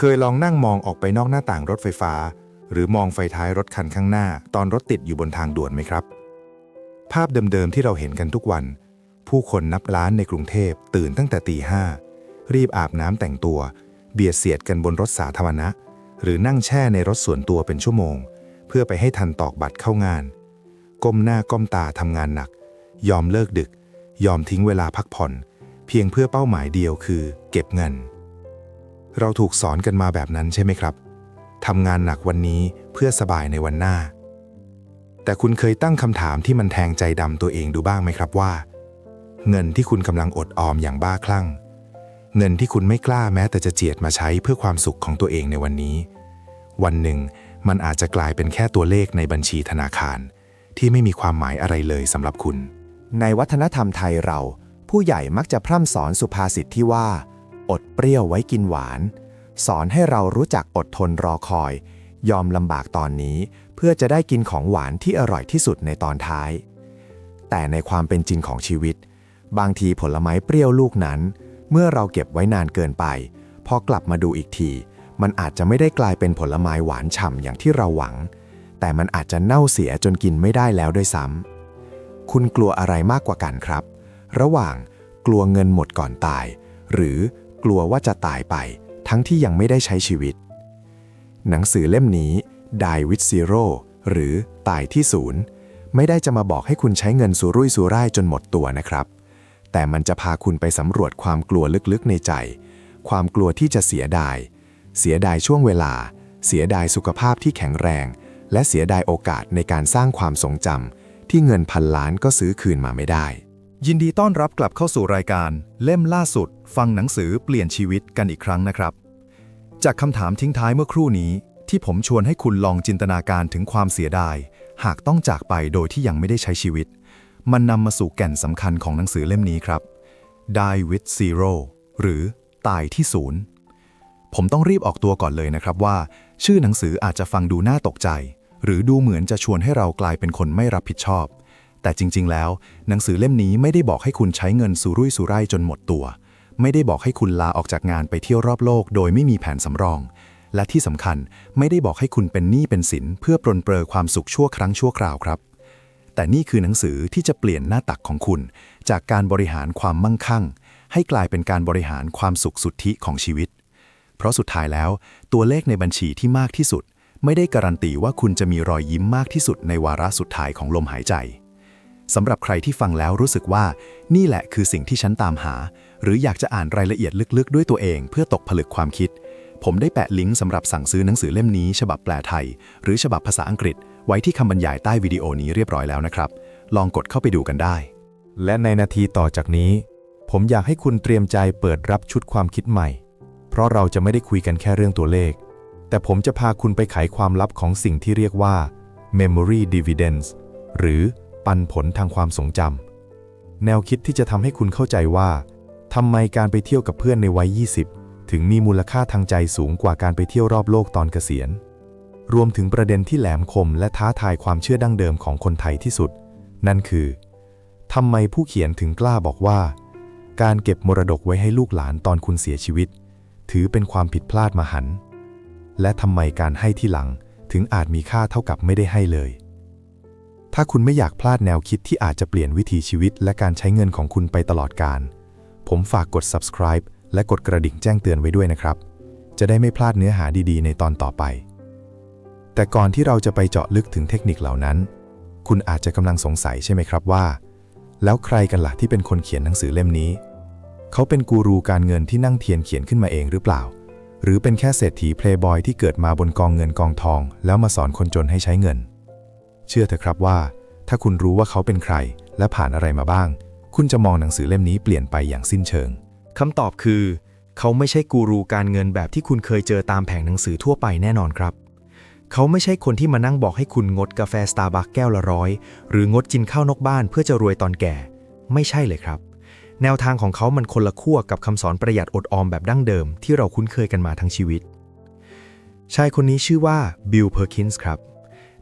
เคยลองนั่งมองออกไปนอกหน้าต่างรถไฟฟ้า หรือมองไฟท้ายรถคันข้างหน้า ตอนรถติดอยู่บนทางด่วนไหมครับ ภาพเดิมๆที่เราเห็นกันทุกวัน ผู้คนนับล้านในกรุงเทพตื่นตั้งแต่ตีห้ารีบอาบน้ำแต่งตัว เบียดเสียดกันบนรถสาธารณะ หรือนั่งแช่ในรถส่วนตัวเป็นชั่วโมง เพื่อไปให้ทันตอกบัตรเข้างาน ก้มหน้าก้มตาทำงานหนัก ยอมเลิกดึก ยอมทิ้งเวลาพักผ่อน เพียงเพื่อเป้าหมายเดียวคือ เก็บเงิน เราถูกสอนกันมาแบบนั้นใช่ไหมครับทำงานหนักวันนี้เพื่อสบายในวันหน้า แต่คุณเคยตั้งคำถามที่มันแทงใจดำตัวเองดูบ้างไหมครับว่า เงินที่คุณกำลังอดออมอย่างบ้าคลั่ง เงินที่คุณไม่กล้าแม้แต่จะเจียดมาใช้เพื่อความสุขของตัวเองในวันนี้ วันหนึ่งมันอาจจะกลายเป็นแค่ตัวเลขในบัญชีธนาคาร ที่ไม่มีความหมายอะไรเลยสำหรับคุณ ในวัฒนธรรมไทยเรา ผู้ใหญ่มักจะพร่ำสอนสุภาษิตที่ว่า อดเปรี้ยวไว้กินหวาน สอนให้เรารู้จักอดทนรอคอย ยอมลำบากตอนนี้เพื่อจะได้กินของหวานที่อร่อยที่สุดในตอนท้าย แต่ในความเป็นจริงของชีวิต บางทีผลไม้เปรี้ยวลูกนั้น เมื่อเราเก็บไว้นานเกินไป พอกลับมาดูอีกที มันอาจจะไม่ได้กลายเป็นผลไม้หวานฉ่ำอย่างที่เราหวัง แต่มันอาจจะเน่าเสียจนกินไม่ได้แล้วด้วยซ้ำคุณกลัวอะไรมากกว่ากันครับ ระหว่างกลัวเงินหมดก่อนตาย หรือ กลัวว่าจะตายไป ทั้งที่ยังไม่ได้ใช้ชีวิต หนังสือเล่มนี้ Die with Zero หรือตายที่ศูนย์ไม่ได้จะมาบอกให้คุณใช้เงินสุรุ่ยสุร่ายจนหมดตัวนะครับ แต่มันจะพาคุณไปสำรวจความกลัวลึกๆในใจ ความกลัวที่จะเสียดาย เสียดายช่วงเวลา เสียดายสุขภาพที่แข็งแรง และเสียดายโอกาสในการสร้างความทรงจำที่เงินพันล้านก็ซื้อคืนมาไม่ได้ ยินดีต้อนรับกลับเข้าสู่รายการ เล่มล่าสุด ฟังหนังสือเปลี่ยนชีวิตกันอีกครั้งนะครับ จากคำถามทิ้งท้ายเมื่อครู่นี้ ที่ผมชวนให้คุณลองจินตนาการถึงความเสียดาย หากต้องจากไปโดยที่ยังไม่ได้ใช้ชีวิต มันนำมาสู่แก่นสำคัญของหนังสือเล่มนี้ครับ Die with Zero หรือตายที่ศูนย์ผมต้องรีบออกตัวก่อนเลยนะครับว่า ชื่อหนังสืออาจจะฟังดูน่าตกใจ หรือดูเหมือนจะชวนให้เรากลายเป็นคนไม่รับผิดชอบ แต่จริง ๆ แล้ว หนังสือเล่มนี้ไม่ได้บอกให้คุณใช้เงินสุรุ่ยสุร่ายจนหมดตัว ไม่ได้บอกให้คุณลาออกจากงานไปเที่ยวรอบโลก โดยไม่มีแผนสำรอง และที่สำคัญไม่ได้บอกให้คุณเป็นหนี้เป็นสินเพื่อปรนเปรอความสุขชั่วครั้งชั่วคราวครับ แต่นี่คือหนังสือที่จะเปลี่ยนหน้าตักของคุณ จากการบริหารความมั่งคั่ง ให้กลายเป็นการบริหารความสุขสุทธิของชีวิต เพราะสุดท้ายแล้ว ตัวเลขในบัญชีที่มากที่สุด ไม่ได้การันตีว่าคุณจะมีรอยยิ้มมากที่สุดในวาระสุดท้ายของลมหายใจ สำหรับใครที่ฟังแล้วรู้สึกว่า นี่แหละคือสิ่งที่ฉันตามหา หรืออยากจะอ่านรายละเอียดลึกๆ ด้วยตัวเองเพื่อตกผลึกความคิด ผมได้แปะลิงก์สำหรับสั่งซื้อหนังสือเล่มนี้ ฉบับแปลไทย หรือฉบับภาษาอังกฤษ ไว้ที่คำบรรยายใต้วิดีโอนี้เรียบร้อยแล้วนะครับ ลองกดเข้าไปดูกันได้ และในนาทีต่อจากนี้ ผมอยากให้คุณเตรียมใจเปิดรับชุดความคิดใหม่ เพราะเราจะไม่ได้คุยกันแค่เรื่องตัวเลข แต่ผมจะพาคุณไปไขความลับของสิ่งที่เรียกว่า memory dividends หรือ ปันผลทางความทรงจำแนวคิดที่จะทำให้คุณเข้าใจว่าทำไมการไปเที่ยวกับเพื่อนในวัย 20 ถึงมีมูลค่าทางใจสูงกว่าการไปเที่ยวรอบโลกตอนเกษียณ รวมถึงประเด็นที่แหลมคมและท้าทายความเชื่อดั้งเดิมของคนไทยที่สุด นั่นคือทำไมผู้เขียนถึงกล้าบอกว่า การเก็บมรดกไว้ให้ลูกหลานตอนคุณเสียชีวิต ถือเป็นความผิดพลาดมหันต์และทำไมการให้ที่หลังถึงอาจมีค่าเท่ากับไม่ได้ให้เลย ถ้าคุณไม่อยากพลาดแนวคิดที่อาจจะเปลี่ยนวิถีชีวิต และการใช้เงินของคุณไปตลอดการ ผมฝากกด subscribe และกดกระดิ่งแจ้งเตือนไว้ด้วยนะครับ จะได้ไม่พลาดเนื้อหาดีๆ ในตอนต่อไป แต่ก่อนที่เราจะไปเจาะลึกถึงเทคนิคเหล่านั้น คุณอาจจะกำลังสงสัยใช่ไหมครับว่า แล้วใครกันล่ะที่เป็นคนเขียนหนังสือเล่มนี้ เขาเป็นกูรูการเงินที่นั่งเทียนเขียนขึ้นมาเองหรือเปล่า หรือเป็นแค่เศรษฐีเพลย์บอยที่เกิดมาบนกองเงินกองทอง แล้วมาสอนคนจนให้ใช้เงิน เชื่อเถอะครับว่า ถ้าคุณรู้ว่าเขาเป็นใคร และผ่านอะไรมาบ้าง คุณจะมองหนังสือเล่มนี้เปลี่ยนไปอย่างสิ้นเชิงคำตอบคือ เขาไม่ใช่กูรูการเงินแบบที่คุณเคยเจอตามแผงหนังสือทั่วไปแน่นอนครับ เขาไม่ใช่คนที่มานั่งบอกให้คุณงดกาแฟสตาร์บัคแก้วละร้อยหรืองดกินข้าวนอกบ้านเพื่อจะรวยตอนแก่ ไม่ใช่เลยครับ แนวทางของเขามันคนละขั้วกับคำสอนประหยัดอดออมแบบดั้งเดิม ที่เราคุ้นเคยกันมาทั้งชีวิตชายคนนี้ชื่อว่าบิลเพอร์คินส์ครับ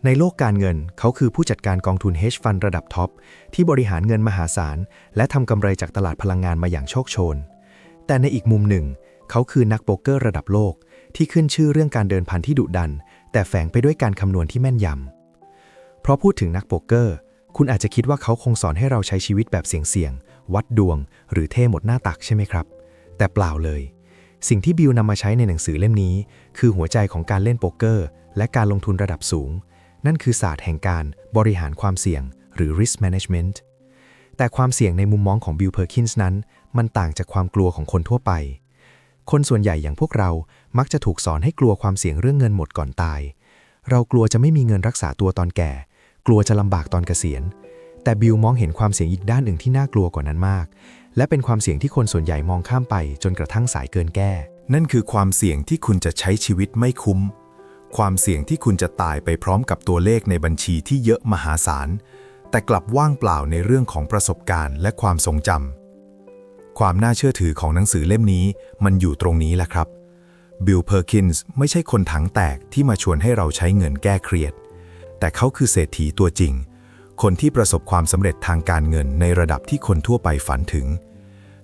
ในโลกการเงิน เขาคือผู้จัดการกองทุน hedge fund ระดับท็อป ที่บริหารเงินมหาศาล และทำกำไรจากตลาดพลังงานมาอย่างโชคโชน แต่ในอีกมุมหนึ่ง เขาคือนักโป๊กเกอร์ระดับโลก ที่ขึ้นชื่อเรื่องการเดินพันที่ดุดัน แต่แฝงไปด้วยการคำนวณที่แม่นยำเพราะพูดถึงนักโป๊กเกอร์ คุณอาจจะคิดว่าเขาคงสอนให้เราใช้ชีวิตแบบเสี่ยงๆวัดดวง หรือเท่หมดหน้าตักใช่ไหมครับ แต่เปล่าเลยสิ่งที่บิลนำมาใช้ในหนังสือเล่มนี้ คือหัวใจของการเล่นโป๊กเกอร์ และการลงทุนระดับสูง นั่นคือศาสตร์แห่งการบริหารความเสี่ยง หรือ risk management แต่ความเสี่ยงในมุมมองของบิลเพอร์คินส์นั้น มันต่างจากความกลัวของคนทั่วไป คนส่วนใหญ่อย่างพวกเรามักจะถูกสอนให้กลัวความเสี่ยงเรื่องเงินหมดก่อนตาย เรากลัวจะไม่มีเงินรักษาตัวตอนแก่ กลัวจะลำบากตอนเกษียณ แต่บิลมองเห็นความเสี่ยงอีกด้านหนึ่งที่น่ากลัวกว่านั้นมาก และเป็นความเสี่ยงที่คนส่วนใหญ่มองข้ามไป จนกระทั่งสายเกินแก้ นั่นคือความเสี่ยงที่คุณจะใช้ชีวิตไม่คุ้ม ความเสี่ยงที่คุณจะตายไปพร้อมกับตัวเลขในบัญชีที่เยอะมหาศาล แต่กลับว่างเปล่าในเรื่องของประสบการณ์และความทรงจำ ความน่าเชื่อถือของหนังสือเล่มนี้มันอยู่ตรงนี้แหละครับ บิล เพอร์คินส์ไม่ใช่คนถังแตกที่มาชวนให้เราใช้เงินแก้เครียด แต่เขาคือเศรษฐีตัวจริง คนที่ประสบความสำเร็จทางการเงินในระดับที่คนทั่วไปฝันถึง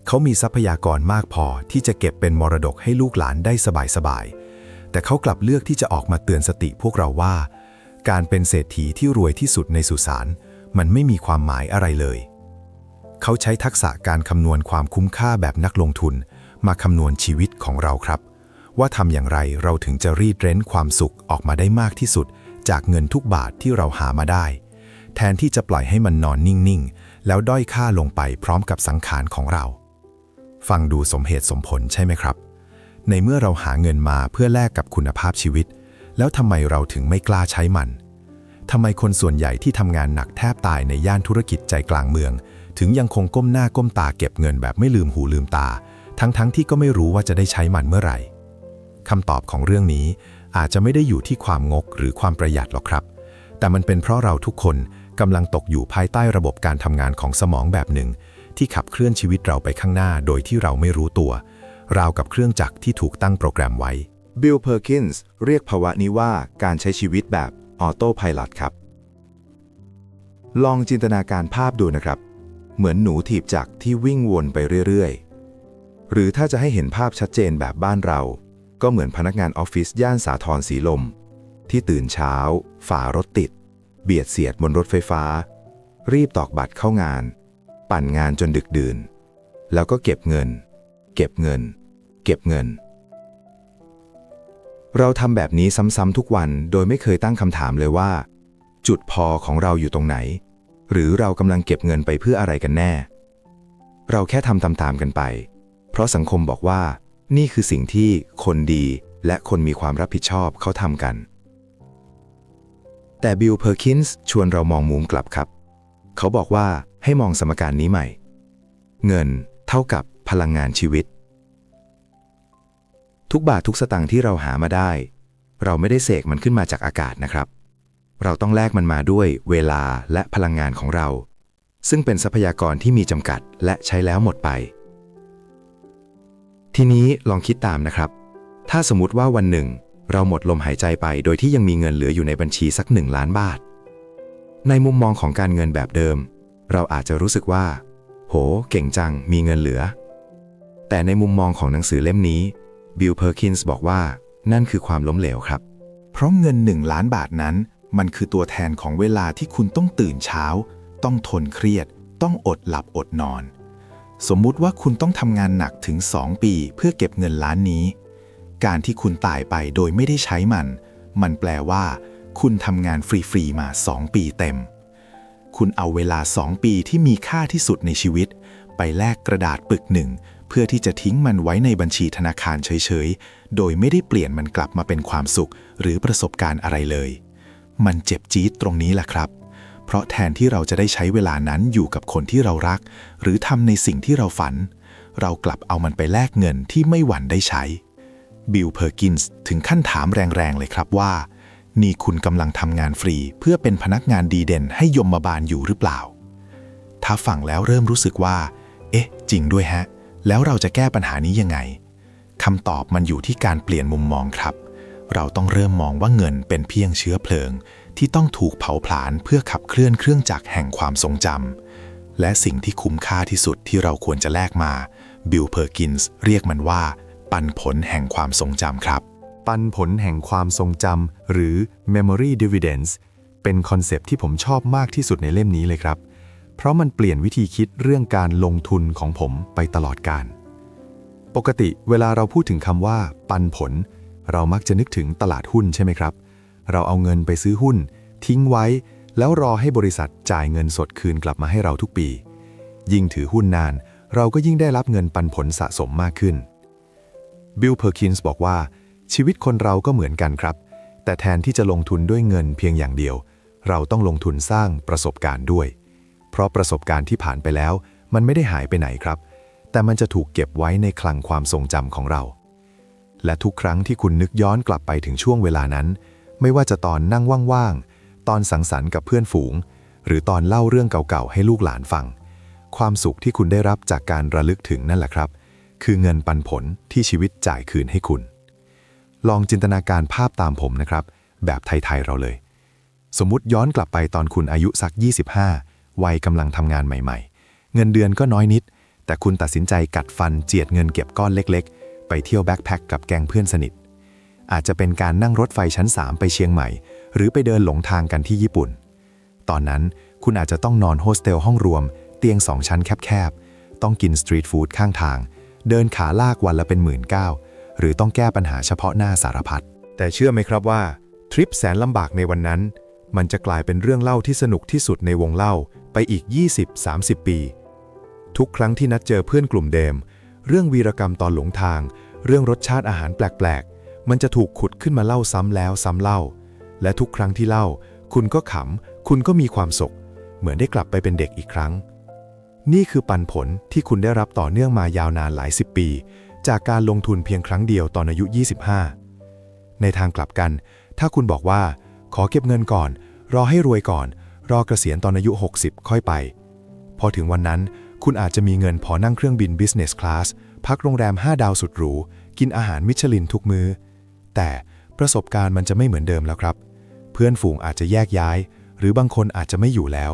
เขามีทรัพยากรมากพอที่จะเก็บเป็นมรดกให้ลูกหลานได้สบายๆ แต่เขากลับเลือกที่จะออกมาเตือนสติพวกเราว่า การเป็นเศรษฐีที่รวยที่สุดในสุสานมันไม่มีความหมายอะไรเลย เขาใช้ทักษะการคำนวณความคุ้มค่าแบบนักลงทุน มาคำนวณชีวิตของเราครับ ว่าทำอย่างไรเราถึงจะรีดเร้นความสุขออกมาได้มากที่สุด จากเงินทุกบาทที่เราหามาได้ แทนที่จะปล่อยให้มันนอนนิ่งๆ แล้วด้อยค่าลงไปพร้อมกับสังขารของเรา ฟังดูสมเหตุสมผลใช่ไหมครับ ในเมื่อเราหาเงินมาเพื่อแลกกับคุณภาพชีวิต แล้วทำไมเราถึงไม่กล้าใช้มันทำไมคนส่วนใหญ่ที่ทำงานหนักแทบตายในย่านธุรกิจใจกลางเมือง ถึงยังคงก้มหน้าก้มตาเก็บเงินแบบไม่ลืมหูลืมตา ทั้งๆทที่ก็ไม่รู้ว่าจะได้ใช้มันเมื่อไหร่คำตอบของเรื่องนี้อาจจะไม่ได้อยู่ที่ความงกหรือความประหยัดหรอกครับ แต่มันเป็นเพราะเราทุกคนกำลังตกอยู่ภายใต้ระบบการทำงานของสมองแบบหนึ่ง ที่ขับเคลื่อนชีวิตเราไปข้างหน้าโดยที่เราไม่รู้ตัว ราวกับเครื่องจักรที่ถูกตั้งโปรแกรมไว้ บิลเพอร์คินส์เรียกภาวะนี้ว่าการใช้ชีวิตแบบออโต้พายロครับ ลองจินตนาการภาพดูนะครับ เหมือนหนูถีบจักรที่วิ่งวนไปเรื่อยๆ หรือถ้าจะให้เห็นภาพชัดเจนแบบบ้านเรา ก็เหมือนพนักงานออฟฟิศย่านสาทรสีลม ที่ตื่นเช้า ฝ่ารถติด เบียดเสียดบนรถไฟฟ้า รีบตอกบัตรเข้างาน ปั่นงานจนดึกดื่น แล้วก็เก็บเงิน เก็บเงิน เก็บเงิน เราทำแบบนี้ซ้ำๆทุกวันโดยไม่เคยตั้งคำถามเลยว่า จุดพอของเราอยู่ตรงไหน หรือเรากำลังเก็บเงินไปเพื่ออะไรกันแน่ เราแค่ทำตามๆกันไป เพราะสังคมบอกว่า นี่คือสิ่งที่คนดีและคนมีความรับผิดชอบเขาทำกัน แต่บิลเพอร์คินส์ชวนเรามองมุมกลับครับ เขาบอกว่าให้มองสมการนี้ใหม่ เงินเท่ากับ พลังงานชีวิต ทุกบาททุกสตางค์ที่เราหามาได้ เราไม่ได้เสกมันขึ้นมาจากอากาศนะครับ เราต้องแลกมันมาด้วยเวลาและพลังงานของเรา ซึ่งเป็นทรัพยากรที่มีจำกัดและใช้แล้วหมดไป ทีนี้ลองคิดตามนะครับ ถ้าสมมติว่าวันหนึ่ง เราหมดลมหายใจไป โดยที่ยังมีเงินเหลืออยู่ในบัญชีสักหนึ่งล้านบาท ในมุมมองของการเงินแบบเดิม เราอาจจะรู้สึกว่า โห เก่งจัง มีเงินเหลือ แต่ในมุมมองของหนังสือเล่มนี้บิลเพอร์คินส์บอกว่านั่นคือความล้มเหลวครับ เพราะเงินหนึ่งล้านบาทนั้น มันคือตัวแทนของเวลาที่คุณต้องตื่นเช้า ต้องทนเครียด ต้องอดหลับอดนอน สมมุติว่าคุณต้องทำงานหนักถึง 2 ปีเพื่อเก็บเงินล้านนี้ การที่คุณตายไปโดยไม่ได้ใช้มัน มันแปลว่า คุณทำงานฟรีๆมา 2 ปีเต็ม คุณเอาเวลา 2 ปีที่มีค่าที่สุดในชีวิต ไปแลกกระดาษปึกหนึ่ง เพื่อที่จะทิ้งมันไว้ในบัญชีธนาคารเฉยๆ โดยไม่ได้เปลี่ยนมันกลับมาเป็นความสุข หรือประสบการณ์อะไรเลย มันเจ็บจี๊ดตรงนี้แหละครับ เพราะแทนที่เราจะได้ใช้เวลานั้นอยู่กับคนที่เรารัก หรือทำในสิ่งที่เราฝัน เรากลับเอามันไปแลกเงินที่ไม่หวั่นได้ใช้ บิล เพอร์กินส์ถึงขั้นถามแรงๆ เลยครับว่า นี่คุณกำลังทำงานฟรี เพื่อเป็นพนักงานดีเด่นให้ยมมาบาลอยู่หรือเปล่า ถ้าฟังแล้วเริ่มรู้สึกว่า เอ๊ะ จริงด้วยฮะ แล้วเราจะแก้ปัญหานี้ยังไงคำตอบมันอยู่ที่การเปลี่ยนมุมมองครับ เราต้องเริ่มมองว่าเงินเป็นเพียงเชื้อเพลิง ที่ต้องถูกเผาผลาญเพื่อขับเคลื่อนเครื่องจักรแห่งความทรงจำและสิ่งที่คุ้มค่าที่สุดที่เราควรจะแลกมา บิลเพอร์กินส์เรียกมันว่า ปันผลแห่งความทรงจำครับ ปันผลแห่งความทรงจำหรือ memory dividends เป็นคอนเซปต์ที่ผมชอบมากที่สุดในเล่มนี้เลยครับ เพราะมันเปลี่ยนวิธีคิดเรื่องการลงทุนของผมไปตลอดการ ปกติเวลาเราพูดถึงคำว่า ปันผล เรามักจะนึกถึงตลาดหุ้นใช่ไหมครับ เราเอาเงินไปซื้อหุ้น ทิ้งไว้ แล้วรอให้บริษัทจ่ายเงินสดคืนกลับมาให้เราทุกปี ยิ่งถือหุ้นนาน เราก็ยิ่งได้รับเงินปันผลสะสมมากขึ้นบิลเพอร์คินส์บอกว่า ชีวิตคนเราก็เหมือนกันครับ แต่แทนที่จะลงทุนด้วยเงินเพียงอย่างเดียว เราต้องลงทุนสร้างประสบการณ์ด้วย เพราะประสบการณ์ที่ผ่านไปแล้ว มันไม่ได้หายไปไหนครับ แต่มันจะถูกเก็บไว้ในคลังความทรงจำของเรา และทุกครั้งที่คุณนึกย้อนกลับไปถึงช่วงเวลานั้น ไม่ว่าจะตอนนั่งว่างๆ ตอนสังสรรค์กับเพื่อนฝูง หรือตอนเล่าเรื่องเก่าๆ ให้ลูกหลานฟัง ความสุขที่คุณได้รับจากการระลึกถึงนั่นแหละครับ คือเงินปันผลที่ชีวิตจ่ายคืนให้คุณ ลองจินตนาการภาพตามผมนะครับ แบบไทยๆเราเลย สมมุติย้อนกลับไปตอนคุณอายุสัก 25 วัยกำลังทำงานใหม่ ๆ เงินเดือนก็น้อยนิด แต่คุณตัดสินใจกัดฟันเจียดเงินเก็บก้อนเล็กๆ ไปเที่ยวแบ็คแพคกับแก๊งเพื่อนสนิท อาจจะเป็นการนั่งรถไฟชั้น 3 ไปเชียงใหม่ หรือไปเดินหลงทางกันที่ญี่ปุ่น ตอนนั้นคุณอาจจะต้องนอนโฮสเทลห้องรวม เตียงสองชั้นแคบๆ ต้องกินสตรีทฟู้ดข้างทาง เดินขาลากวันละเป็นหมื่นเก้าหรือต้องแก้ปัญหาเฉพาะหน้าสารพัด แต่เชื่อไหมครับว่าทริปแสนลำบากในวันนั้น มันจะกลายเป็นเรื่องเล่าที่สนุกที่สุดในวงเล่า ไปอีก 20-30 ปี ทุกครั้งที่นัดเจอเพื่อนกลุ่มเดิม เรื่องวีรกรรมตอนหลงทาง เรื่องรสชาติอาหารแปลกๆ มันจะถูกขุดขึ้นมาเล่าซ้ำแล้วซ้ำเล่า และทุกครั้งที่เล่า คุณก็ขำ คุณก็มีความสุข เหมือนได้กลับไปเป็นเด็กอีกครั้ง นี่คือปันผลที่คุณได้รับต่อเนื่องมายาวนานหลายสิบปี จากการลงทุนเพียงครั้งเดียวตอนอายุ 25 ในทางกลับกัน ถ้าคุณบอกว่า ขอเก็บเงินก่อน รอให้รวยก่อน รอเกษียณตอนอายุ 60 ค่อยไป พอถึงวันนั้น คุณอาจจะมีเงินพอนั่งเครื่องบิน Business Class พักโรงแรม 5 ดาวสุดหรู กินอาหารมิชลินทุกมือ้อ แต่ประสบการณ์มันจะไม่เหมือนเดิมแล้วครับ เพื่อนฝูงอาจจะแยกย้าย หรือบางคนอาจจะไม่อยู่แล้ว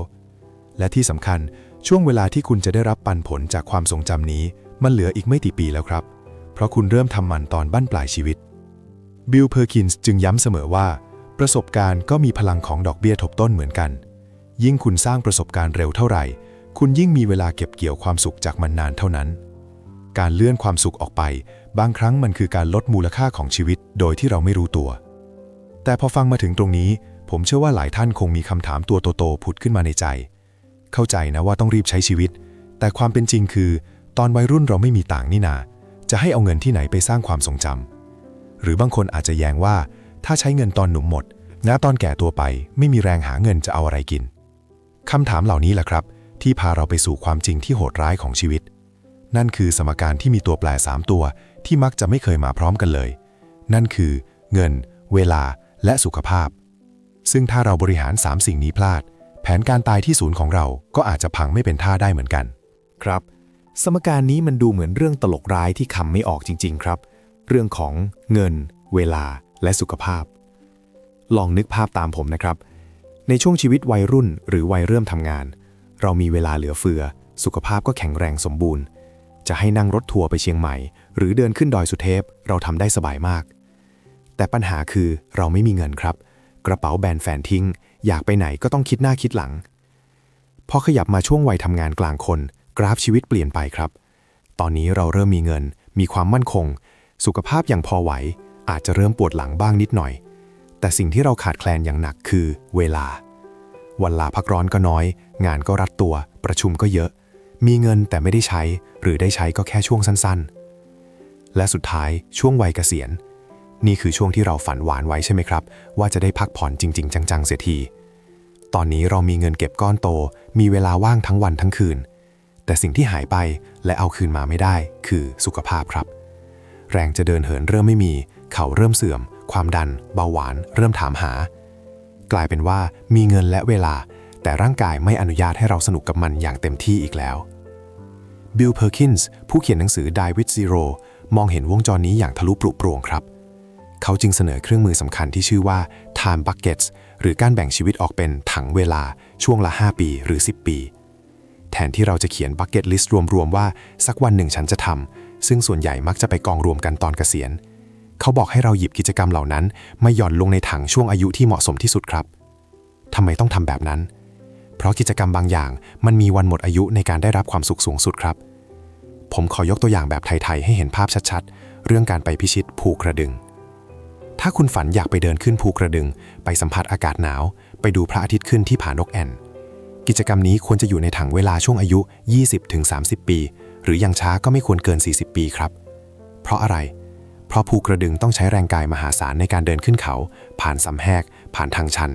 และที่สำคัญช่วงเวลาที่คุณจะได้รับปันผลจากความทรงจำนี้ มันเหลืออีกไม่กี่ปีแล้วครับ เพราะคุณเริ่มทำมันตอนบั้นปลายชีวิต บิลเพอร์คินส์จึงย้ำเสมอว่า ประสบการณ์ก็มีพลังของดอกเบี้ยทบต้นเหมือนกัน ยิ่งคุณสร้างประสบการณ์เร็วเท่าไหร่ คุณยิ่งมีเวลาเก็บเกี่ยวความสุขจากมันนานเท่านั้น การเลื่อนความสุขออกไป บางครั้งมันคือการลดมูลค่าของชีวิต โดยที่เราไม่รู้ตัว แต่พอฟังมาถึงตรงนี้ ผมเชื่อว่าหลายท่านคงมีคำถามตัวโตๆผุดขึ้นมาในใจ เข้าใจนะว่าต้องรีบใช้ชีวิต แต่ความเป็นจริงคือ ตอนวัยรุ่นเราไม่มีต่างนี่นา จะให้เอาเงินที่ไหนไปสร้างความทรงจำหรือบางคนอาจจะแย้งว่า ถ้าใช้เงินตอนหนุ่มหมดณตอนแก่ตัวไปไม่มีแรงหาเงินจะเอาอะไรกิน คำถามเหล่านี้แหละครับ ที่พาเราไปสู่ความจริงที่โหดร้ายของชีวิต นั่นคือสมการที่มีตัวแปร 3 ตัว ที่มักจะไม่เคยมาพร้อมกันเลย นั่นคือ เงิน เวลา และสุขภาพ ซึ่งถ้าเราบริหาร 3 สิ่งนี้พลาด แผนการตายที่ศูนย์ของเราก็อาจจะพังไม่เป็นท่าได้เหมือนกัน ครับ สมการนี้มันดูเหมือนเรื่องตลกร้ายที่คำไม่ออกจริง ๆ ครับ เรื่องของเงิน เวลา และสุขภาพ ลองนึกภาพตามผมนะครับ ในช่วงชีวิตวัยรุ่นหรือวัยเริ่มทำงาน เรามีเวลาเหลือเฟือ สุขภาพก็แข็งแรงสมบูรณ์ จะให้นั่งรถทัวร์ไปเชียงใหม่ หรือเดินขึ้นดอยสุเทพเราทำได้สบายมาก แต่ปัญหาคือเราไม่มีเงินครับ กระเป๋าแบนแฟนทิ้ง อยากไปไหนก็ต้องคิดหน้าคิดหลัง พอขยับมาช่วงวัยทำงานกลางคน กราฟชีวิตเปลี่ยนไปครับ ตอนนี้เราเริ่มมีเงิน มีความมั่นคง สุขภาพอย่างพอไหว อาจจะเริ่มปวดหลังบ้างนิดหน่อย แต่สิ่งที่เราขาดแคลนอย่างหนักคือเวลา วันลาพักร้อนก็น้อย งานก็รัดตัว ประชุมก็เยอะ มีเงินแต่ไม่ได้ใช้ หรือได้ใช้ก็แค่ช่วงสั้นๆ และสุดท้ายช่วงวัยเกษียณ นี่คือช่วงที่เราฝันหวานไว้ใช่ไหมครับ ว่าจะได้พักผ่อนจริง ๆ จังๆ เสียที ตอนนี้เรามีเงินเก็บก้อนโต มีเวลาว่างทั้งวันทั้งคืน แต่สิ่งที่หายไปและเอาคืนมาไม่ได้ คือสุขภาพครับ แรงจะเดินเหินเริ่มไม่มี เข่าเริ่มเสื่อม ความดัน เบาหวาน เริ่มถามหา กลายเป็นว่ามีเงินและเวลา แต่ร่างกายไม่อนุญาตให้เราสนุกกับมันอย่างเต็มที่อีกแล้วบิลเพอร์คินส์ผู้เขียนหนังสือ Die with Zero มองเห็นวงจรนี้อย่างทะลุปรุโปร่งครับ เขาจึงเสนอเครื่องมือสำคัญที่ชื่อว่า Time Buckets หรือการแบ่งชีวิตออกเป็นถังเวลาช่วงละ 5 ปีหรือ 10 ปี แทนที่เราจะเขียน Bucket List รวมๆว่า สักวันหนึ่งฉันจะทำซึ่งส่วนใหญ่มักจะไปกองรวมกันตอนเกษียณ เขาบอกให้เราหยิบกิจกรรมเหล่านั้น มาหย่อนลงในถังช่วงอายุที่เหมาะสมที่สุดครับทำไมต้องทำแบบนั้น เพราะกิจกรรมบางอย่างมันมีวันหมดอายุในการได้รับความสุขสูงสุดครับ ผมขอยกตัวอย่างแบบไทยๆให้เห็นภาพชัดๆ เรื่องการไปพิชิตภูกระดึง ถ้าคุณฝันอยากไปเดินขึ้นภูกระดึง ไปสัมผัสอากาศหนาว ไปดูพระอาทิตย์ขึ้นที่ผานกแอ่นกิจกรรมนี้ควรจะอยู่ในถังเวลาช่วงอายุ 20-30 ปี หรืออย่างช้าก็ไม่ควรเกิน 40 ปีครับ เพราะอะไร เพราะภูกระดึงต้องใช้แรงกายมหาศาลในการเดินขึ้นเขา ผ่านสำแหก ผ่านทางชัน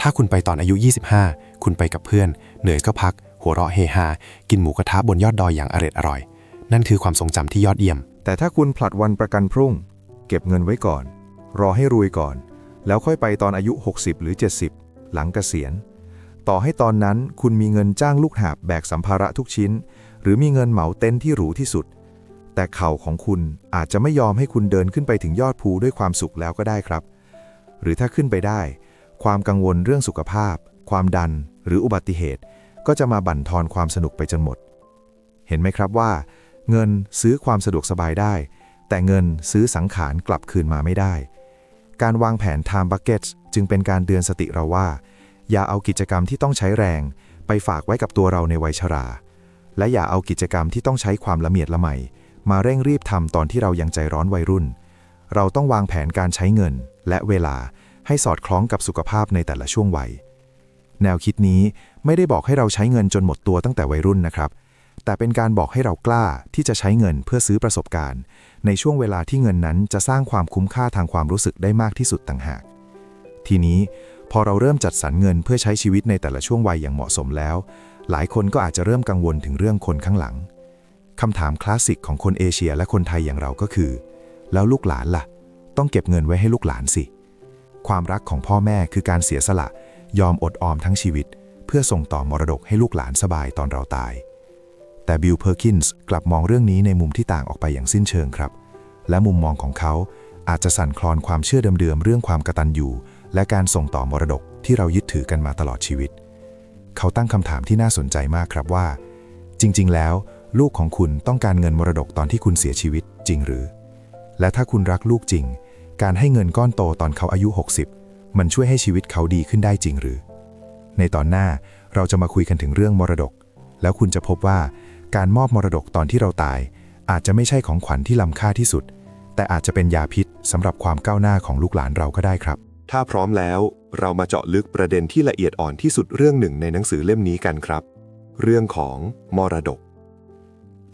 ถ้าคุณไปตอนอายุ 25 คุณไปกับเพื่อน เหนื่อยก็พัก หัวเราะเฮฮา กินหมูกระทะบนยอดดอยอย่างอร็ดอร่อย นั่นคือความทรงจำที่ยอดเยี่ยม แต่ถ้าคุณผลัดวันประกันพรุ่ง เก็บเงินไว้ก่อน รอให้รวยก่อน แล้วค่อยไปตอนอายุ 60 หรือ 70 หลังเกษียณ ต่อให้ตอนนั้นคุณมีเงินจ้างลูกหาบแบกสัมภาระทุกชิ้น หรือมีเงินเหมาเต็นท์ที่หรูที่สุด แต่เข่าของคุณอาจจะไม่ยอมให้คุณเดินขึ้นไปถึงยอดภูด้วยความสุขแล้วก็ได้ครับ หรือถ้าขึ้นไปได้ ความกังวลเรื่องสุขภาพ ความดันหรืออุบัติเหตุ ก็จะมาบั่นทอนความสนุกไปจนหมด เห็นไหมครับว่า เงินซื้อความสะดวกสบายได้ แต่เงินซื้อสังขารกลับคืนมาไม่ได้ การวางแผน time buckets จึงเป็นการเตือนสติเราว่า อย่าเอากิจกรรมที่ต้องใช้แรง ไปฝากไว้กับตัวเราในวัยชรา และอย่าเอากิจกรรมที่ต้องใช้ความละเมียดละไม มาเร่งรีบทำตอนที่เรายังใจร้อนวัยรุ่น เราต้องวางแผนการใช้เงิน และเวลาให้สอดคล้องกับสุขภาพในแต่ละช่วงวัย แนวคิดนี้ไม่ได้บอกให้เราใช้เงินจนหมดตัวตั้งแต่วัยรุ่นนะครับ แต่เป็นการบอกให้เรากล้าที่จะใช้เงินเพื่อซื้อประสบการณ์ ในช่วงเวลาที่เงินนั้นจะสร้างความคุ้มค่าทางความรู้สึกได้มากที่สุดต่างหาก ทีนี้พอเราเริ่มจัดสรรเงินเพื่อใช้ชีวิตในแต่ละช่วงวัยอย่างเหมาะสมแล้ว หลายคนก็อาจจะเริ่มกังวลถึงเรื่องคนข้างหลัง คำถามคลาสสิกของคนเอเชียและคนไทยอย่างเราก็คือ แล้วลูกหลานล่ะ ต้องเก็บเงินไว้ให้ลูกหลานสิ ความรักของพ่อแม่คือการเสียสละ ยอมอดออมทั้งชีวิต เพื่อส่งต่อมรดกให้ลูกหลานสบายตอนเราตาย แต่บิลเพอร์คินส์กลับมองเรื่องนี้ในมุมที่ต่างออกไปอย่างสิ้นเชิงครับ และมุมมองของเขาอาจจะสั่นคลอนความเชื่อเดิมๆเรื่องความกตัญญูและการส่งต่อมรดกที่เรายึดถือกันมาตลอดชีวิต เขาตั้งคำถามที่น่าสนใจมากครับว่า จริง ๆ แล้ว ลูกของคุณต้องการเงินมรดกตอนที่คุณเสียชีวิตจริงหรือ และถ้าคุณรักลูกจริง การให้เงินก้อนโตตอนเขาอายุ 60 มันช่วยให้ชีวิตเขาดีขึ้นได้จริงหรือ ในตอนหน้าเราจะมาคุยกันถึงเรื่องมรดก แล้วคุณจะพบว่าการมอบมรดกตอนที่เราตาย อาจจะไม่ใช่ของขวัญที่ล้ำค่าที่สุด แต่อาจจะเป็นยาพิษสำหรับความก้าวหน้าของลูกหลานเราก็ได้ครับ ถ้าพร้อมแล้วเรามาเจาะลึกประเด็นที่ละเอียดอ่อนที่สุดเรื่องหนึ่งในหนังสือเล่มนี้กันครับ เรื่องของมรดก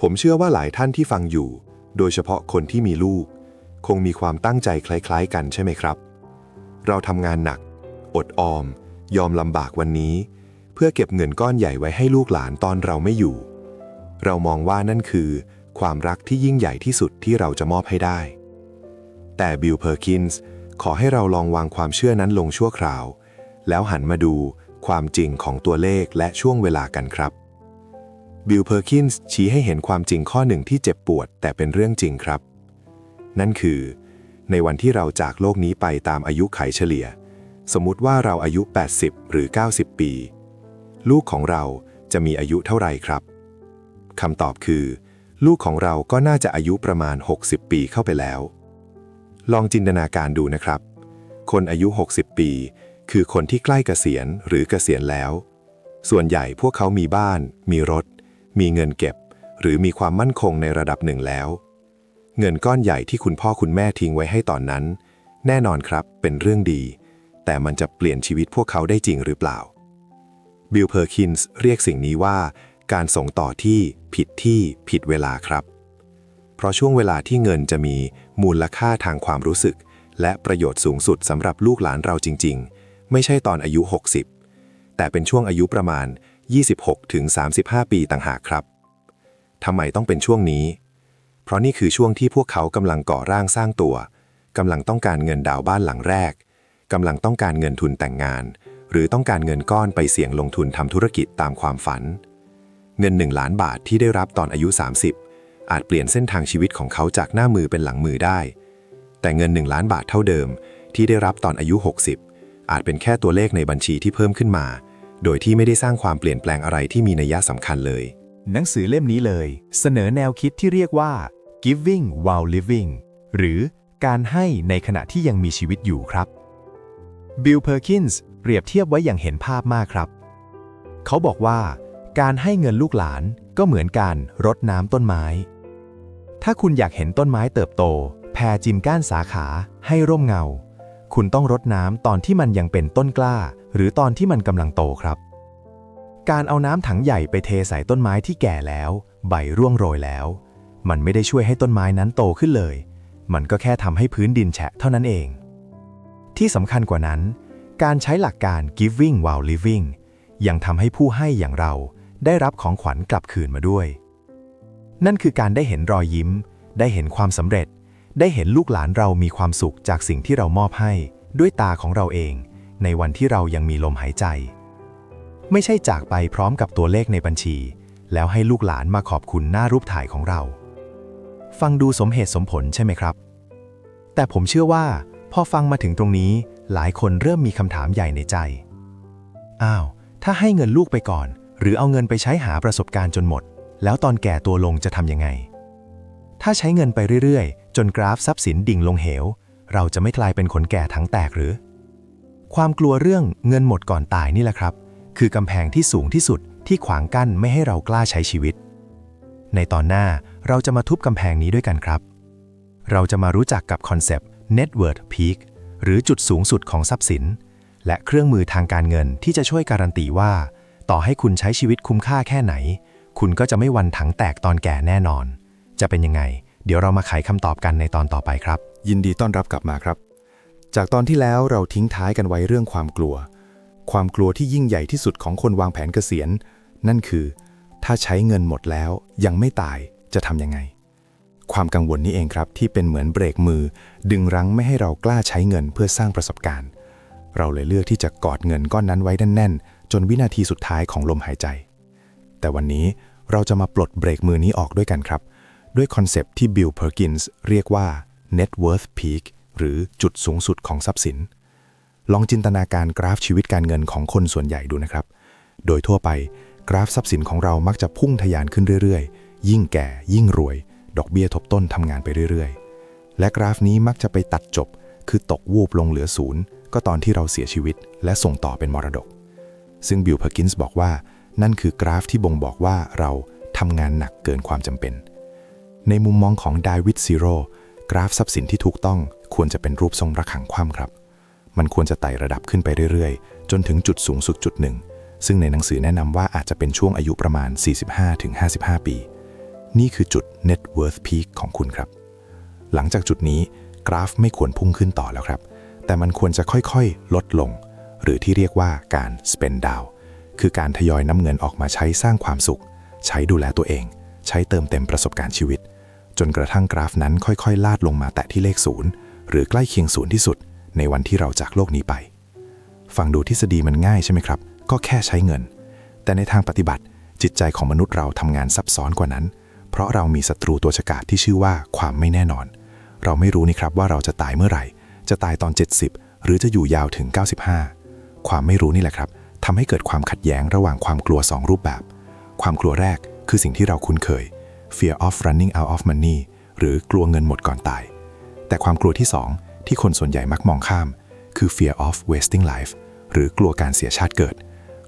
ผมเชื่อว่าหลายท่านที่ฟังอยู่ โดยเฉพาะคนที่มีลูก คงมีความตั้งใจคล้ายๆ กันใช่ไหมครับ เราทำงานหนัก อดออม ยอมลำบากวันนี้ เพื่อเก็บเงินก้อนใหญ่ไว้ให้ลูกหลานตอนเราไม่อยู่ เรามองว่านั่นคือ ความรักที่ยิ่งใหญ่ที่สุดที่เราจะมอบให้ได้ แต่บิลเพอร์คินส์ขอให้เราลองวางความเชื่อนั้นลงชั่วคราว แล้วหันมาดูความจริงของตัวเลขและช่วงเวลากันครับ บิลเพอร์คินส์ชี้ให้เห็นความจริงข้อหนึ่งที่เจ็บปวด แต่เป็นเรื่องจริงครับ นั่นคือ ในวันที่เราจากโลกนี้ไปตามอายุไขเฉลี่ย สมมุติว่าเราอายุ 80 หรือ 90 ปี ลูกของเราจะมีอายุเท่าไหร่ครับคำตอบคือ ลูกของเราก็น่าจะอายุประมาณ 60 ปีเข้าไปแล้ว ลองจินตนาการดูนะครับ คนอายุ 60 ปี คือคนที่ใกล้เกษียณหรือเกษียณแล้ว ส่วนใหญ่พวกเขามีบ้าน มีรถ มีเงินเก็บ หรือมีความมั่นคงในระดับหนึ่งแล้ว เงินก้อนใหญ่ที่คุณพ่อคุณแม่ทิ้งไว้ให้ตอนนั้น แน่นอนครับเป็นเรื่องดี แต่มันจะเปลี่ยนชีวิตพวกเขาได้จริงหรือเปล่า บิลเพอร์คินส์เรียกสิ่งนี้ว่า การส่งต่อที่ผิดที่ผิดเวลาครับ เพราะช่วงเวลาที่เงินจะมีมูลค่าทางความรู้สึก และประโยชน์สูงสุดสำหรับลูกหลานเราจริง ๆ ไม่ใช่ตอนอายุ 60 แต่เป็นช่วงอายุประมาณ 26 ถึง 35 ปีต่างหากครับ ทำไมต้องเป็นช่วงนี้ เพราะนี่คือช่วงที่พวกเขากำลังก่อร่างสร้างตัว กำลังต้องการเงินดาวน์บ้านหลังแรก กำลังต้องการเงินทุนแต่งงาน หรือต้องการเงินก้อนไปเสี่ยงลงทุนทำธุรกิจตามความฝัน เงิน 1 ล้านบาทที่ได้รับตอนอายุ 30 อาจเปลี่ยนเส้นทางชีวิตของเขาจากหน้ามือเป็นหลังมือได้ แต่เงิน 1 ล้านบาทเท่าเดิม ที่ได้รับตอนอายุ 60 อาจเป็นแค่ตัวเลขในบัญชีที่เพิ่มขึ้นมา โดยที่ไม่ได้สร้างความเปลี่ยนแปลงอะไรที่มีนัยสำคัญเลย หนังสือเล่มนี้เลย เสนอแนวคิดที่เรียกว่า giving while living หรือการให้ในขณะที่ยังมีชีวิตอยู่ครับ บิลเพอร์คินส์เปรียบเทียบไว้อย่างเห็นภาพมากครับ เขาบอกว่า การให้เงินลูกหลานก็เหมือนการรดน้ำต้นไม้ ถ้าคุณอยากเห็นต้นไม้เติบโต แผ่จิมก้านสาขา ให้ร่มเงา คุณต้องรดน้ำตอนที่มันยังเป็นต้นกล้า หรือตอนที่มันกำลังโตครับ การเอาน้ำถังใหญ่ไปเทใส่ต้นไม้ที่แก่แล้ว ใบร่วงโรยแล้ว มันไม่ได้ช่วยให้ต้นไม้นั้นโตขึ้นเลย มันก็แค่ทำให้พื้นดินแฉะเท่านั้นเอง ที่สำคัญกว่านั้น การใช้หลักการ giving while living ยังทำให้ผู้ให้อย่างเราได้รับของขวัญกลับคืนมาด้วย นั่นคือการได้เห็นรอยยิ้ม ได้เห็นความสำเร็จ ได้เห็นลูกหลานเรามีความสุขจากสิ่งที่เรามอบให้ ด้วยตาของเราเอง ในวันที่เรายังมีลมหายใจ ไม่ใช่จากไปพร้อมกับตัวเลขในบัญชี แล้วให้ลูกหลานมาขอบคุณหน้ารูปถ่ายของเรา ฟังดูสมเหตุสมผลใช่ไหมครับ แต่ผมเชื่อว่า พอฟังมาถึงตรงนี้ หลายคนเริ่มมีคำถามใหญ่ในใจ อ้าว ถ้าให้เงินลูกไปก่อน หรือเอาเงินไปใช้หาประสบการณ์จนหมด แล้วตอนแก่ตัวลงจะทำยังไง ถ้าใช้เงินไปเรื่อยๆ จนกราฟทรัพย์สินดิ่งลงเหว เราจะไม่กลายเป็นคนแก่ทั้งแตกหรือ ความกลัวเรื่องเงินหมดก่อนตายนี่แหละครับ คือกำแพงที่สูงที่สุดที่ขวางกั้นไม่ให้เรากล้าใช้ชีวิต ในตอนหน้าเราจะมาทุบกำแพงนี้ด้วยกันครับ เราจะมารู้จักกับคอนเซปต์ Net Worth Peak หรือจุดสูงสุดของทรัพย์สิน และเครื่องมือทางการเงินที่จะช่วยการันตีว่า ต่อให้คุณใช้ชีวิตคุ้มค่าแค่ไหน คุณก็จะไม่วันถังแตกตอนแก่แน่นอน จะเป็นยังไง เดี๋ยวเรามาไขคำตอบกันในตอนต่อไปครับ ยินดีต้อนรับกลับมาครับ จากตอนที่แล้วเราทิ้งท้ายกันไว้เรื่องความกลัว ความกลัวที่ยิ่งใหญ่ที่สุดของคนวางแผนเกษียณ นั่นคือ ถ้าใช้เงินหมดแล้วยังไม่ตายจะทำยังไง ความกังวลนี้เองครับที่เป็นเหมือนเบรกมือ ดึงรั้งไม่ให้เรากล้าใช้เงินเพื่อสร้างประสบการณ์ เราเลยเลือกที่จะกอดเงินก้อนนั้นไว้แน่นๆจนวินาทีสุดท้ายของลมหายใจ แต่วันนี้เราจะมาปลดเบรกมือนี้ออกด้วยกันครับ ด้วยคอนเซปที่บิลเพอร์กินส์เรียกว่า net worth peak หรือจุดสูงสุดของทรัพย์สิน ลองจินตนาการกราฟชีวิตการเงินของคนส่วนใหญ่ดูนะครับ โดยทั่วไปกราฟทรัพย์สินของเรามักจะพุ่งทะยานขึ้นเรื่อยๆ ยิ่งแก่ ยิ่งรวย ดอกเบี้ยทบต้นทำงานไปเรื่อยๆ และกราฟนี้มักจะไปตัดจบ คือตกวูบลงเหลือศูนย์ก็ตอนที่เราเสียชีวิต และส่งต่อเป็นมรดก ซึ่งบิลเพอร์กินส์บอกว่า นั่นคือกราฟที่บ่งบอกว่าเราทำงานหนักเกินความจำเป็น ในมุมมองของดาวิดซีโร่กราฟทรัพย์สินที่ถูกต้อง ควรจะเป็นรูปทรงระขังคว่ำครับ มันควรจะไต่ระดับขึ้นไปเรื่อยๆ จนถึงจุดสูงสุดจุดหนึ่ง ซึ่งในหนังสือแนะนำว่าอาจจะเป็นช่วงอายุประมาณ 45-55 ปี นี่คือจุด net worth peak ของคุณครับ หลังจากจุดนี้กราฟไม่ควรพุ่งขึ้นต่อแล้วครับ แต่มันควรจะค่อยๆ ลดลง หรือที่เรียกว่าการ spend down คือการทยอยน้ำเงินออกมาใช้สร้างความสุข ใช้ดูแลตัวเอง ใช้เติมเต็มประสบการณ์ชีวิต จนกระทั่งกราฟนั้นค่อยๆ ลาดลงมาแตะที่เลขศูนย์ หรือใกล้เคียงศูนย์ที่สุด ในวันที่เราจากโลกนี้ไป ฟังดูทฤษฎีมันง่ายใช่ไหมครับ ก็แค่ใช้เงิน แต่ในทางปฏิบัติจิตใจของมนุษย์เราทำงานซับซ้อนกว่านั้น เพราะเรามีศัตรูตัวฉกาจที่ชื่อว่าความไม่แน่นอน เราไม่รู้นี่ครับว่าเราจะตายเมื่อไหร่ จะตายตอน 70 หรือจะอยู่ยาวถึง 95 ความไม่รู้นี่แหละครับทำให้เกิดความขัดแย้งระหว่างความกลัว 2 รูปแบบ ความกลัวแรกคือสิ่งที่เราคุ้นเคย fear of running out of money หรือกลัวเงินหมดก่อนตาย แต่ความกลัวที่ 2 ที่คนส่วนใหญ่มักมองข้าม คือ fear of wasting life หรือกลัวการเสียชาติเกิด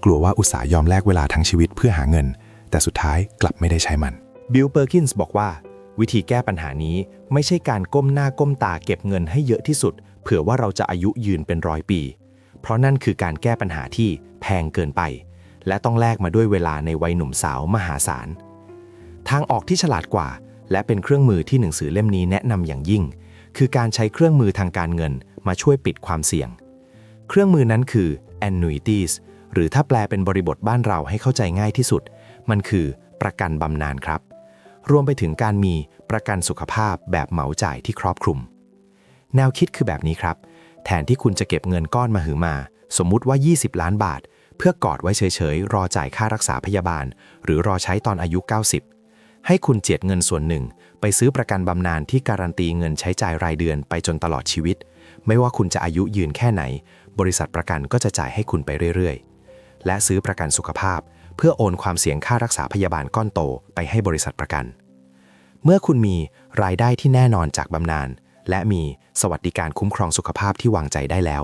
กลัวว่าอุตสาห์ยอมแลกเวลาทั้งชีวิตเพื่อหาเงิน แต่สุดท้ายกลับไม่ได้ใช้มันบิลเปอร์กินส์บอกว่า วิธีแก้ปัญหานี้ไม่ใช่การก้มหน้าก้มตาเก็บเงินให้เยอะที่สุด เผื่อว่าเราจะอายุยืนเป็นร้อยปี เพราะนั่นคือการแก้ปัญหาที่แพงเกินไป และต้องแลกมาด้วยเวลาในวัยหนุ่มสาวมหาศาลทางออกที่ฉลาดกว่า และเป็นเครื่องมือที่หนังสือเล่มนี้แนะนำอย่างยิ่ง คือการใช้เครื่องมือทางการเงินมาช่วยปิดความเสี่ยง เครื่องมือนั้นคือ annuities หรือถ้าแปลเป็นบริบทบ้านเราให้เข้าใจง่ายที่สุด มันคือประกันบำนาญครับ รวมไปถึงการมีประกันสุขภาพแบบเหมาจ่ายที่ครอบคลุม แนวคิดคือแบบนี้ครับ แทนที่คุณจะเก็บเงินก้อนมาหือมา สมมุติว่า 20 ล้านบาท เพื่อกอดไว้เฉยๆ รอจ่ายค่ารักษาพยาบาล หรือรอใช้ตอนอายุ 90 ให้คุณเจียดเงินส่วนหนึ่ง ไปซื้อประกันบำนาญที่การันตีเงินใช้จ่ายรายเดือนไปจนตลอดชีวิต ไม่ว่าคุณจะอายุยืนแค่ไหน บริษัทประกันก็จะจ่ายให้คุณไปเรื่อยๆ และซื้อประกันสุขภาพ เพื่อโอนความเสี่ยงค่ารักษาพยาบาลก้อนโตไปให้บริษัทประกัน เมื่อคุณมีรายได้ที่แน่นอนจากบำนาญและมีสวัสดิการคุ้มครองสุขภาพที่วางใจได้แล้ว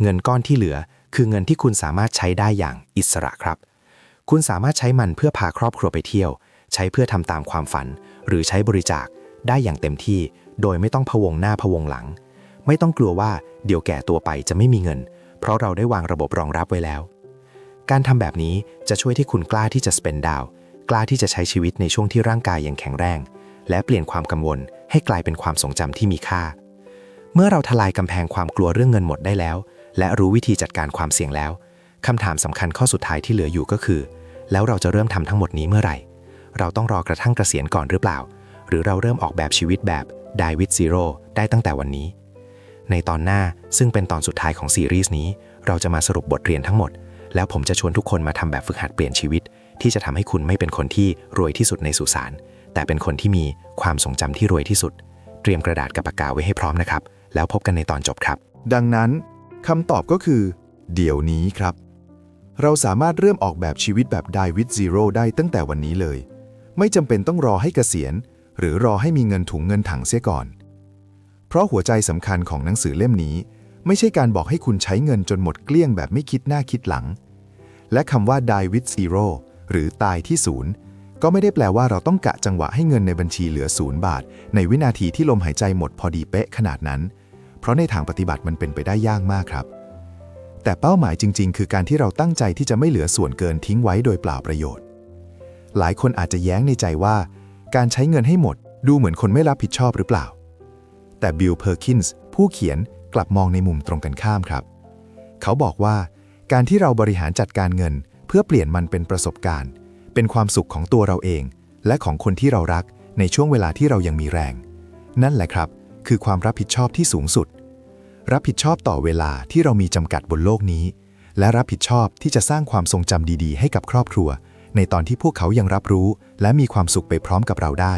เงินก้อนที่เหลือคือเงินที่คุณสามารถใช้ได้อย่างอิสระครับ คุณสามารถใช้มันเพื่อพาครอบครัวไปเที่ยว ใช้เพื่อทำตามความฝัน หรือใช้บริจาคได้อย่างเต็มที่ โดยไม่ต้องพะวงหน้าพะวงหลัง ไม่ต้องกลัวว่าเดี๋ยวแก่ตัวไปจะไม่มีเงิน เพราะเราได้วางระบบรองรับไว้แล้ว การทำแบบนี้จะช่วยที่คุณกล้าที่จะ spend down กล้าที่จะใช้ชีวิตในช่วงที่ร่างกายยังแข็งแรง และเปลี่ยนความกังวลให้กลายเป็นความทรงจำที่มีค่า เมื่อเราทลายกำแพงความกลัวเรื่องเงินหมดได้แล้ว และรู้วิธีจัดการความเสี่ยงแล้วคำถามสำคัญข้อสุดท้ายที่เหลืออยู่ก็คือ แล้วเราจะเริ่มทำทั้งหมดนี้เมื่อไหร่ เราต้องรอกระทั่งเกษียณก่อนหรือเปล่า หรือเราเริ่มออกแบบชีวิตแบบ Die with Zero ได้ตั้งแต่วันนี้ ในตอนหน้าซึ่งเป็นตอนสุดท้ายของซีรีส์นี้ เราจะมาสรุปบทเรียนทั้งหมด แล้วผมจะชวนทุกคนมาทำแบบฝึกหัดเปลี่ยนชีวิต ที่จะทำให้คุณไม่เป็นคนที่รวยที่สุดในสุสานแต่เป็นคนที่มีความทรงจำที่รวยที่สุด เตรียมกระดาษกับปากกาไว้ให้พร้อมนะครับ แล้วพบกันในตอนจบครับ ดังนั้นคำตอบก็คือ เดี๋ยวนี้ครับ เราสามารถเริ่มออกแบบชีวิตแบบ Die with Zero ได้ตั้งแต่วันนี้เลย ไม่จำเป็นต้องรอให้เกษียณ หรือรอให้มีเงินถุงเงินถังเสียก่อน เพราะหัวใจสำคัญของหนังสือเล่มนี้ ไม่ใช่การบอกให้คุณใช้เงินจนหมดเกลี้ยงแบบไม่คิดหน้าคิดหลัง และคำว่า Die with Zero หรือตายที่ศูนย์ก็ไม่ได้แปลว่าเราต้องกะจังหวะให้เงินในบัญชีเหลือศูนย์บาท ในวินาทีที่ลมหายใจหมดพอดีเป๊ะขนาดนั้น เพราะในทางปฏิบัติมันเป็นไปได้ยากมากครับ แต่เป้าหมายจริง ๆ คือการที่เราตั้งใจที่จะไม่เหลือส่วนเกินทิ้งไว้โดยเปล่าประโยชน์ หลายคนอาจจะแย้งในใจว่า การใช้เงินให้หมดดูเหมือนคนไม่รับผิดชอบหรือเปล่า แต่บิลเพอร์คินส์ผู้เขียนกลับมองในมุมตรงกันข้ามครับ เขาบอกว่า การที่เราบริหารจัดการเงิน เพื่อเปลี่ยนมันเป็นประสบการณ์ เป็นความสุขของตัวเราเอง และของคนที่เรารักในช่วงเวลาที่เรายังมีแรง นั่นแหละครับ คือความรับผิดชอบที่สูงสุด รับผิดชอบต่อเวลาที่เรามีจำกัดบนโลกนี้ และรับผิดชอบที่จะสร้างความทรงจำดี ๆ ให้กับครอบครัว ในตอนที่พวกเขายังรับรู้ และมีความสุขไปพร้อมกับเราได้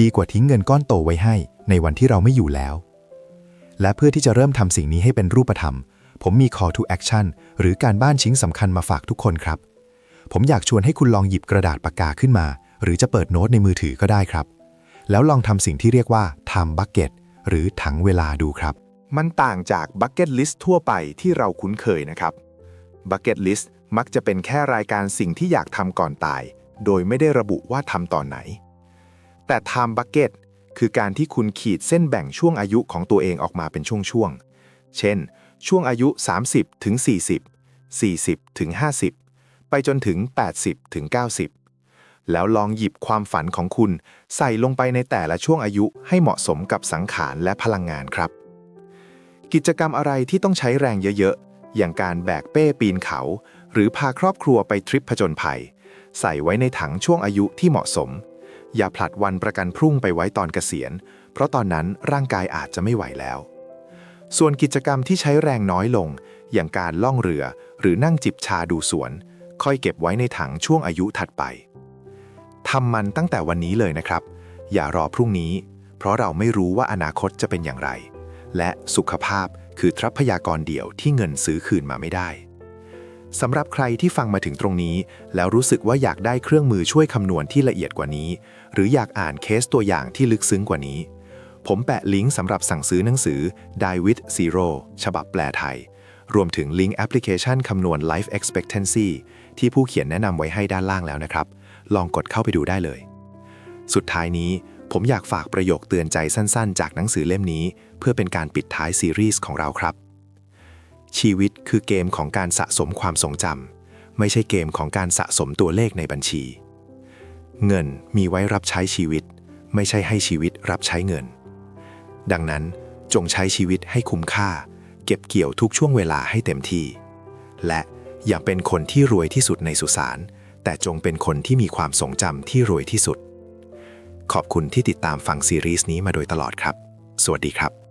ดีกว่าทิ้งเงินก้อนโตไว้ให้ ในวันที่เราไม่อยู่แล้ว และเพื่อที่จะเริ่มทำสิ่งนี้ให้เป็นรูปธรรม ผมมี call to action หรือการบ้านชิ้นสำคัญมาฝากทุกคนครับ ผมอยากชวนให้คุณลองหยิบกระดาษปากกาขึ้นมา หรือจะเปิดโน้ตในมือถือก็ได้ครับ แล้วลองทำสิ่งที่เรียกว่า time bucket หรือถังเวลาดูครับ มันต่างจาก Bucket List ทั่วไปที่เราคุ้นเคยนะครับ Bucket List มักจะเป็นแค่รายการสิ่งที่อยากทำก่อนตาย โดยไม่ได้ระบุว่าทำตอนไหน แต่ Time Bucket คือการที่คุณขีดเส้นแบ่งช่วงอายุของตัวเองออกมาเป็นช่วงๆ เช่น ช่วงอายุ 30 ถึง 40 40 ถึง 50 ไปจนถึง 80 ถึง 90 แล้วลองหยิบความฝันของคุณ ใส่ลงไปในแต่ละช่วงอายุให้เหมาะสมกับสังขารและพลังงานครับ กิจกรรมอะไรที่ต้องใช้แรงเยอะๆ อย่างการแบกเป้ปีนเขา หรือพาครอบครัวไปทริปผจญภัย ใส่ไว้ในถังช่วงอายุที่เหมาะสม อย่าผลัดวันประกันพรุ่งไปไว้ตอนเกษียณ เพราะตอนนั้นร่างกายอาจจะไม่ไหวแล้ว ส่วนกิจกรรมที่ใช้แรงน้อยลง อย่างการล่องเรือหรือนั่งจิบชาดูสวน ค่อยเก็บไว้ในถังช่วงอายุถัดไปทำมันตั้งแต่วันนี้เลยนะครับ อย่ารอพรุ่งนี้ เพราะเราไม่รู้ว่าอนาคตจะเป็นอย่างไร และสุขภาพคือทรัพยากรเดี่ยวที่เงินซื้อคืนมาไม่ได้ สำหรับใครที่ฟังมาถึงตรงนี้ แล้วรู้สึกว่าอยากได้เครื่องมือช่วยคำนวณที่ละเอียดกว่านี้ หรืออยากอ่านเคสตัวอย่างที่ลึกซึ้งกว่านี้ ผมแปะลิงก์สำหรับสั่งซื้อหนังสือ Die with Zero ฉบับแปลไทย รวมถึงลิงก์แอปพลิเคชันคำนวณ Life Expectancy ที่ผู้เขียนแนะนำไว้ให้ด้านล่างแล้วนะครับ ลองกดเข้าไปดูได้เลย สุดท้ายนี้ผมอยากฝากประโยคเตือนใจสั้น ๆ จากหนังสือเล่มนี้ เพื่อเป็นการปิดท้ายซีรีส์ของเราครับ ชีวิตคือเกมของการสะสมความทรงจำไม่ใช่เกมของการสะสมตัวเลขในบัญชี เงินมีไว้รับใช้ชีวิต ไม่ใช่ให้ชีวิตรับใช้เงิน ดังนั้นจงใช้ชีวิตให้คุ้มค่า เก็บเกี่ยวทุกช่วงเวลาให้เต็มที่ และอย่าเป็นคนที่รวยที่สุดในสุสานแต่จงเป็นคนที่มีความทรงจำที่รวยที่สุด ขอบคุณที่ติดตามฟังซีรีส์นี้มาโดยตลอดครับ สวัสดีครับ